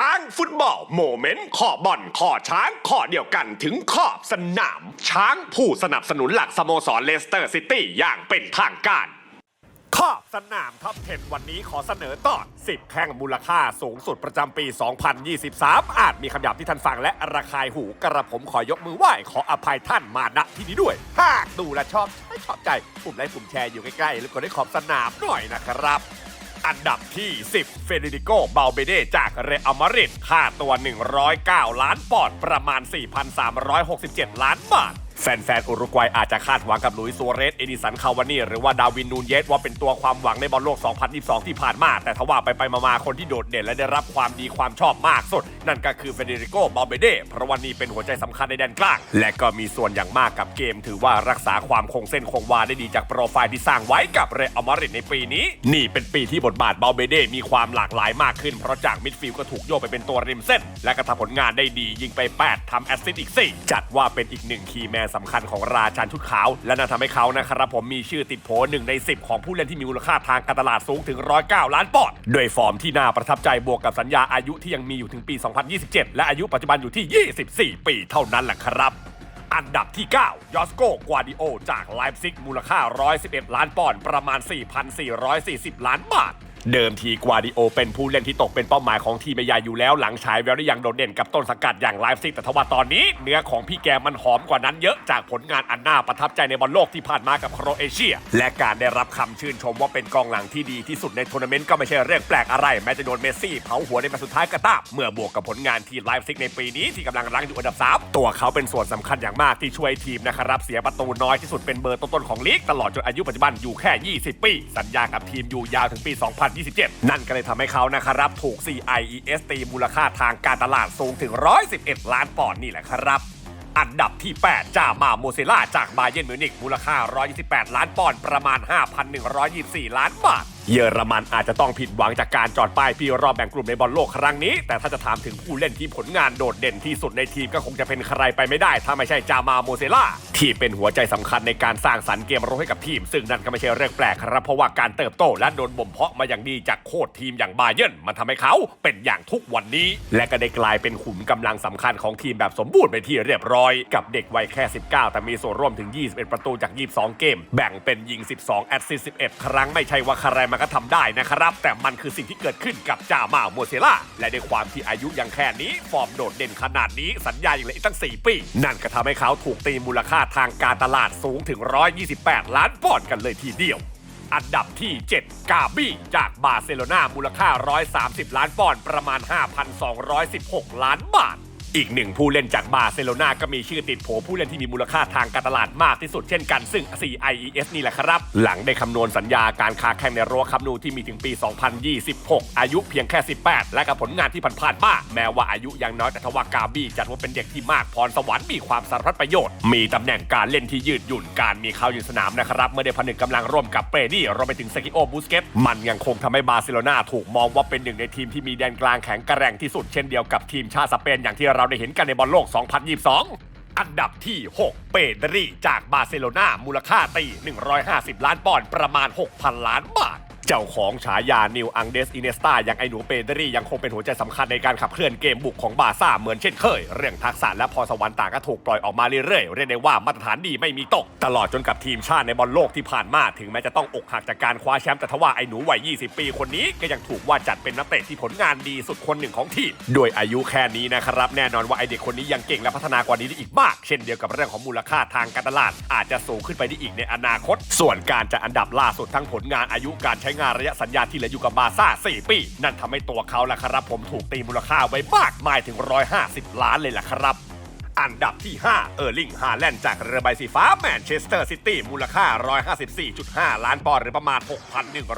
ช้างฟุตบอลโมเมนต์ขอบอลขอช้างขอเดียวกันถึงขอบสนาม ช้างผู้สนับสนุนหลักสโมสรเลสเตอร์ซิตี้อย่างเป็นทางการขอบสนามท็อป10วันนี้ขอเสนอตอน10 แข้งมูลค่าสูงสุดประจำปี 2023 อาจมีคำหยาบที่ท่านฟังและระคายหูกระผมขอยกมือไหว้ขออภัยท่านมาณที่นี้ด้วย หากดูและชอบใช้ชอบใจปุ่มไลค์ปุ่มแชร์อยู่ใกล้ๆหรือกดให้ขอบสนามหน่อยนะครับ อันดับที่ 10 เฟเดริโกเบาเบเดจากเรอัลมาดริดค่าตัว 109 ล้านปอนด์ประมาณ 4,367 ล้านบาท แฟนๆ อุรุกวัยอาจจะคาดหวังกับหลุยส์ซัวเรส เอดิสัน คาวานี่ หรือว่าดาวิน นูนเยส ว่าเป็นตัวความหวังในบอลโลก 2022 ที่ผ่านมา แต่ทว่าไปไปมาๆ คนที่โดดเด่นและได้รับความดีความชอบมากสุด นั่นก็คือเฟเดริโก บาเบเด เพราะวันนี้เป็นหัวใจสำคัญในแดนกลาง และก็มีส่วนอย่างมากกับเกม ถือว่ารักษาความคงเส้นคงวาได้ดีจากโปรไฟล์ที่สร้างไว้กับเรอัลมาดริดในปีนี้ นี่เป็นปีที่บทบาทบาเบเดมีความหลากหลายมากขึ้น เพราะจากมิดฟิลด์ก็ถูกโยกไปเป็นตัวริมเส้น และก็ทำผลงานได้ดียิงไป 8ทำแอสซิสต์อีก 4 จัดว่าเป็นอีกหนึ่งคีย์แมนสำคัญของราชันชุดขาว และนั่นทำให้เขานะครับผมมีชื่อติดโผหนึ่งใน 10 ของผู้เล่นที่มีมูลค่าทางการตลาดสูงถึง 109 ล้านปอนด์โดยฟอร์มที่น่าประทับใจบวกกับสัญญาอายุที่ยังมีอยู่ถึงปี 2027 และอายุปัจจุบันอยู่ที่ 24 ปีเท่านั้นแหละครับอันดับที่ 9 ยอสโกกวาดิโอ จากไลฟ์ซิกมูลค่า 111 ล้านปอนด์ ประมาณ 4,440 ล้านบาท เดิมทีกวาดิโอเป็นผู้เล่นที่ตกเป็นเป้าหมายของทีมใหญ่อยู่แล้วหลังฉายแววได้อย่างโดดเด่นกับต้นสังกัดอย่างไลฟ์ซิกแต่ทว่าตอนนี้ เนื้อของพี่แกมันหอมกว่านั้นเยอะจากผลงานอันน่าประทับใจในบอลโลกที่ผ่านมากับโครเอเชีย และการได้รับคำชื่นชมว่าเป็นกองหลังที่ดีที่สุดในทัวร์นาเมนต์ก็ไม่ใช่เรื่องแปลกอะไร แม้จะโดนเมสซี่เผาหัวในแมตช์สุดท้ายก็ตามเมื่อบวกกับผลงานทีมไลฟ์ซิกในปีนี้ที่กำลังรั้งอยู่อันดับ3ตัวเขาเป็นส่วนสำคัญอย่างมากที่ช่วยทีมนะครับเสียประตูน้อยที่สุดเป็นเบอร์ต้นๆของลีกตลอดจนอายุปัจจุบันอยู่แค่ 20 ปี สัญญากับทีมอยู่ยาวถึงปี27 นั่นก็เลยทำให้เขานะครับถูก CIES ตีมูลค่าทางการตลาดสูงถึง 111 ล้านปอนด์นี่แหละครับ อันดับที่ 8จามาโมเซล่าจากบาเยิร์นมิวนิกมูลค่า 128 ล้านปอนด์ประมาณ 5,124 ล้านบาท เยอรมันอาจจะต้องผิดหวังจากการจอดป้ายพี่รอบแบ่งกลุ่มในบอลโลกครั้งนี้ แต่ถ้าจะถามถึงผู้เล่นที่ผลงานโดดเด่นที่สุดในทีมก็คงจะเป็นใครไปไม่ได้ ถ้าไม่ใช่จามาโมเซล่าที่เป็นหัวใจสำคัญในการสร้างสรรค์เกมรุกให้กับทีม ซึ่งนั่นก็ไม่ใช่เรื่องแปลกครับเพราะว่าการเติบโตและโดนบ่มเพาะมาอย่างดีจากโค้ชทีมอย่างบาเยิร์นมันทำให้เขาเป็นอย่างทุกวันนี้ และก็ได้กลายเป็นขุมกำลังสำคัญของทีมแบบสมบูรณ์ไปที่เรียบร้อย กับเด็กวัยแค่ 19 แต่มีส่วนร่วมถึง 21 ประตูจาก 22 เกม แบ่งเป็นยิง 12 แอสซิสต์11 ครั้งไม่ใช่ว่าใครมันก็ทำได้นะครับ แต่มันคือสิ่งที่เกิดขึ้นกับจ่ามาโมเซล่าและด้วยความที่อายุยังแค่นี้ ฟอร์มโดดเด่นขนาดนี้สัญญาอย่างเหลืออีกตั้ง 4 ปี นั่นก็ทำให้เขาถูกตีมูลค่าทางการตลาดสูงถึง 128 ล้านปอนด์กันเลยทีเดียวอันดับที่ 7 กาบี้ จากบาร์เซโลนามูลค่า 130 ล้านปอนด์ประมาณ 5,216 ล้านบาท อีกหนึ่งผู้เล่นจากบาร์เซโลนาก็มีชื่อติดโผผู้เล่นที่มีมูลค่าทางการตลาดมากที่สุดเช่นกันซึ่ง CIES นี่แหละครับ หลังได้คำนวณสัญญาการค้าแข่งในรั้วคับนูที่มีถึงปี 2026 อายุเพียงแค่ 18 และกับผลงานที่ผ่านๆมาแม้ว่าอายุยังน้อยแต่ทว่ากาบี้จัดว่าเป็นเด็กที่มากพรสวรรค์มีความสารพัดประโยชน์ มีตำแหน่งการเล่นที่ยืดหยุ่นการมีเขาอยู่สนามนะครับเมื่อได้ผนึกกำลังร่วมกับเปรนี่รวมไปถึงเซกิโอบูสเกตมันยังคงทำให้บาร์เซโลนาถูกมองว่าเป็นหนึ่งในทีมที่มีแดนกลางแข็งแกร่งที่สุดเช่นเดียวกับทีมชาติสเปนอย่างที่เราได้เห็นกันในบอลโลก 2022 อันดับที่ 6 เปเดรีจากบาร์เซโลนามูลค่าตี 150 ล้านปอนด์ประมาณ 6,000 ล้านบาท เจ้าของฉายานิวอังเดสอินเนสตาอย่างไอหนูเปเดรี่ยังคงเป็นหัวใจสำคัญในการขับเคลื่อนเกมบุกของบาร์ซ่าเหมือนเช่นเคย เรื่องทักษะและพรสวรรค์ต่างก็ถูกปล่อยออกมาเรื่อยๆ เรียกได้ว่ามาตรฐานดีไม่มีตก ตลอดจนกับทีมชาติในบอลโลกที่ผ่านมา ถึงแม้จะต้องอกหักจากการคว้าแชมป์แต่ทว่าไอหนูวัย 20 ปีคนนี้ก็ยังถูกว่าจัดเป็นนักเตะที่ผลงานดีสุดคนหนึ่งของทีมโดยอายุแค่นี้นะครับแน่นอนว่าไอเด็กคนนี้ยังเก่งและพัฒนากว่านี้ได้อีกมาก เช่นเดียวกับเรื่องของมูลค่าทางการตลาด อาจจะสูงขึ้นไปได้อีกในอนาคต ส่วนการจะอันดับล่าสุดทั้งผลงานอายุการใช้งานระยะสัญญาที่เหลืออยู่กับบาซ่า 4 ปี นั่นทำให้ตัวเขาแหละครับผมถูกตีมูลค่าไว้มากมายถึง 150 ล้านเลยล่ะครับ อันดับที่ 5 เออร์ลิง ฮาแลนด์จากเรือใบสีฟ้าแมนเชสเตอร์ซิตี้มูลค่า 154.5 ล้านปอนด์หรือประมาณ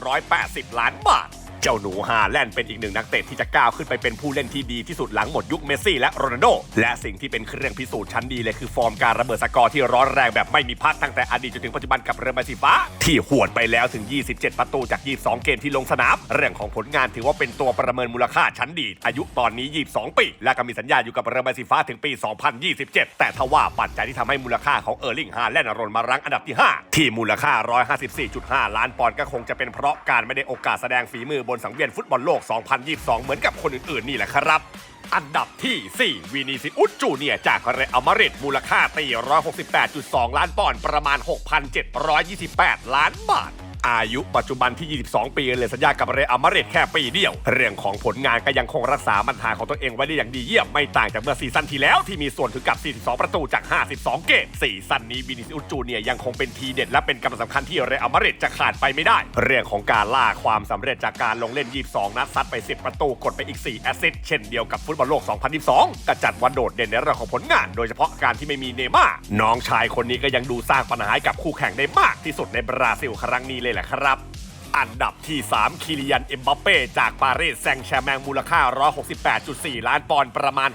6,180 ล้านบาท เจ้าหนูฮาแลนด์เป็นอีกหนึ่งนักเตะที่จะก้าวขึ้นไปเป็นผู้เล่นที่ดีที่สุดหลังหมดยุคเมสซี่และโรนัลโด และสิ่งที่เป็นเครื่องพิสูจน์ชั้นดีเลยคือฟอร์มการระเบิดสกอร์ที่ร้อนแรงแบบไม่มีพักตั้งแต่อดีตจนถึงปัจจุบันกับเรือใบสีฟ้า ที่หวดไปแล้วถึง 27 ประตูจาก 22 เกมที่ลงสนาม เรื่องของผลงานถือว่าเป็นตัวประเมินมูลค่าชั้นดี อายุตอนนี้ 22 ปี และก็มีสัญญาอยู่กับเรือใบสีฟ้าถึงปี 2027 แต่ทว่าปัจจัยที่ทำให้มูลค่าของเออร์ลิงฮาแลนด์รนมารั้งอันดับที่ 5 ที่มูลค่า 154.5 ล้านปอนด์ก็คงจะเป็นเพราะการไม่ได้โอกาสแสดงฝีมือบนสังเวียนฟุตบอลโลก 2022 เหมือนกับคนอื่นๆ นี่แหละครับ อันดับที่ 4 วินิซิอุสจูเนียจากเรอัลมาดริดมูลค่าตี168.2 ล้านปอนด์ประมาณ 6,728 ล้านบาท อายุปัจจุบันที่ 22 ปีเลยสัญญากับเรอัลมาดริดแค่ปีเดียว เรื่องของผลงานก็ยังคงรักษาบรรทาของตัวเองไว้ได้อย่างดีเยี่ยม ไม่ต่างจากเมื่อซีซั่นที่แล้วที่มีส่วนถึงกับ 42 ประตูจาก 52 เกมซีซั่นนี้วินิซิอุจูเนียยังคงเป็นทีเด็ดและเป็นกำลังสำคัญที่เรอัลมาดริดจะขาดไปไม่ได้ เรื่องของการล่าความสำเร็จจากการลงเล่น 22 นัดซัดไป 10 ประตูกดไปอีก 4 แอสซิสต์เช่นเดียวกับฟุตบอลโลก 2022ก็จัดว่าโดดเด่นในเรื่องของผลงาน โดยเฉพาะการที่ไม่มีเนม่าน้องชายคนนี้ก็ยังดูสร้างปัญหาให้กับคู่แข่งได้มากที่สุดในบราซิลครั้งนี้เลยแหละครับ อันดับที่ 3 คิริยัน เอ็มบัปเป้ จากปารีสแซงต์แชร์แมงมูลค่า 168.4 ล้านปอนด์ประมาณ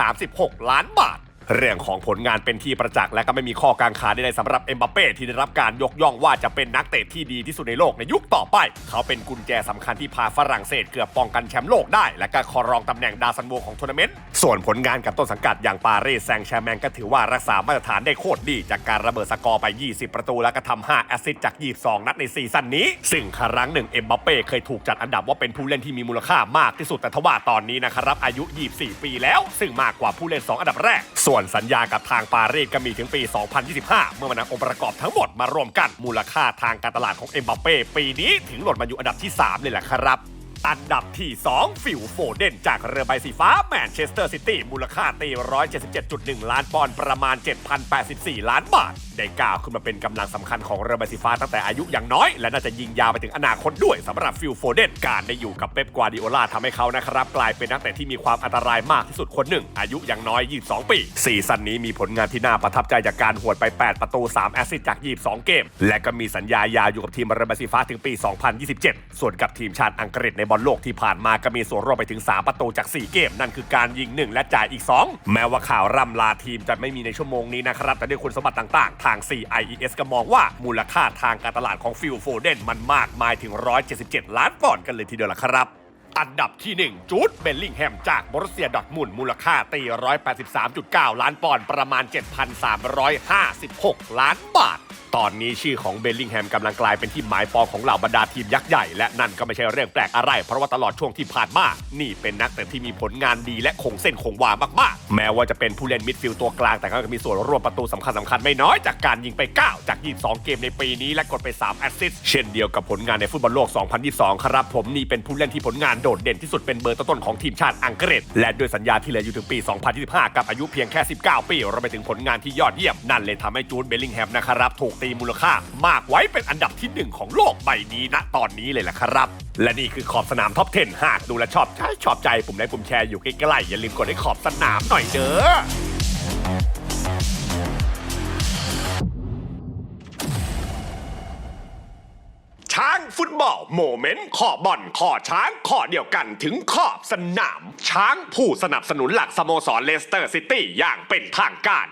6,736 ล้านบาท เรื่องของผลงานเป็นที่ประจักษ์และก็ไม่มีข้อกังขาใดๆสำหรับเอ็มบัปเป้ที่ได้รับการยกย่องว่าจะเป็นนักเตะที่ดีที่สุดในโลกในยุคต่อไป เขาเป็นกุญแจสำคัญที่พาฝรั่งเศสเกือบป้องกันแชมป์โลกได้ และก็ครองตำแหน่งดาวซันโวของทัวร์นาเมนต์ส่วนผลงานกับต้นสังกัดอย่างปารีสแซงต์แชร์แมงก็ถือว่ารักษามาตรฐานได้โคตรดี จากการระเบิดสกอร์ไป 20 ประตูและก็ทำ5แอสซิสต์จาก 22 นัดในซีซั่นนี้ ซึ่งครั้งหนึ่งเอ็มบัปเป้เคยถูกจัดอันดับว่าเป็นผู้เล่นที่มีมูลค่ามากที่สุดแต่ทว่าตอนนี้นะครับอายุ 24 ปีแล้ว ซึ่งมากกว่าผู้เล่น 2 อันดับแรกส่วนสัญญากับทางปารีสก็มีถึงปี 2025 เมื่อมันนำองค์ประกอบทั้งหมดมารวมกันมูลค่าทางการตลาดของเอ็มบัปเป้ปีนี้ถึงหล่นมาอยู่อันดับที่ 3 เลยแหละครับ อันดับที่ 2 ฟิลโฟเดนจากเรือใบสีฟ้าแมนเชสเตอร์ซิตี้มูลค่าตี 177.1 ล้านปอนด์ประมาณ 7,084 ล้านบาท ได้ก้าวขึ้นมาเป็นกำลังสำคัญของเรือใบสีฟ้าตั้งแต่อายุอย่างน้อย และน่าจะยิงยาวไปถึงอนาคตด้วยสำหรับฟิลโฟเดนการได้อยู่กับเป๊ปกวาดิโอลาทำให้เขานะครับ กลายเป็นนักเตะที่มีความอันตรายมากที่สุดคนหนึ่ง อายุอย่างน้อย 22 ปีซีซั่นนี้มีผลงานที่น่าประทับใจจากการหวดไป 8 ประตู 3 แอสซิสต์จาก 22 เกม และก็มีสัญญายาวอยู่กับทีมเรือใบสีฟ้าถึงปี 2027 ส่วนกับทีมชาติอังกฤษในบอลโลกที่ผ่านมาก็มีส่วนร่วมไปถึง 3 ประตูจาก 4 เกม นั่นคือการยิง 1 และจ่ายอีก 2 แม้ว่าข่าวร่ำลาทีมจะไม่มีในชั่วโมงนี้นะครับ แต่ด้วยคุณสมบัติต่างๆ ทาง CIES ก็มองว่ามูลค่าทางการตลาดของฟิลโฟเดนมันมากมายถึง 177 ล้านปอนด์กันเลยทีเดียวล่ะครับอันดับที่ 1 จูดเบลลิงแฮมจากบรุสเซียดอทมุนมูลค่าตี 183.9 ล้านปอนด์ประมาณ 7,356 ล้านบาท ตอนนี้ชื่อของเบลลิงแฮมกำลังกลายเป็นที่หมายปองของเหล่าบรรดาทีมยักษ์ใหญ่ และนั่นก็ไม่ใช่เรื่องแปลกอะไร เพราะว่าตลอดช่วงที่ผ่านมานี่เป็นนักเตะที่มีผลงานดีและคงเส้นคงวามากๆ แม้ว่าจะเป็นผู้เล่นมิดฟิลด์ตัวกลางแต่ก็มีส่วนร่วมประตูสำคัญสำคัญๆไม่น้อยจากการยิงไป 9 จาก 22 เกมในปีนี้และกดไป 3 แอสซิสต์เช่นเดียวกับผลงานในฟุตบอลโลก 2022 ครับผมนี่เป็นผู้เล่นที่ผลงานโดดเด่นที่สุดเป็นเบอร์ต้นของทีมชาติอังกฤษ และด้วยสัญญาที่เหลืออยู่ถึงปี 2025 กับอายุเพียงแค่ 19 ปีรวมไปถึงผลงานที่ยอดเยี่ยมนั่นเลยทำให้จูดเบลลิงแฮมนะครับถูกตีมูลค่ามากไว้เป็นอันดับที่ 1 ของโลกใบนี้ณตอนนี้เลยแหละครับ และนี่คือขอบสนามท็อป 10 หากดูและชอบใจชอบใจปุ่มไลค์ปุ่มแชร์อยู่ใกล้ๆอย่าลืมกดให้ขอบสนามหน่อยเด้อช้างฟุตบอลโมเมนต์ขอบอลขอช้างขอเดียวกันถึงขอบสนาม ช้างผู้สนับสนุนหลักสโมสรเลสเตอร์ซิตี้อย่างเป็นทางการ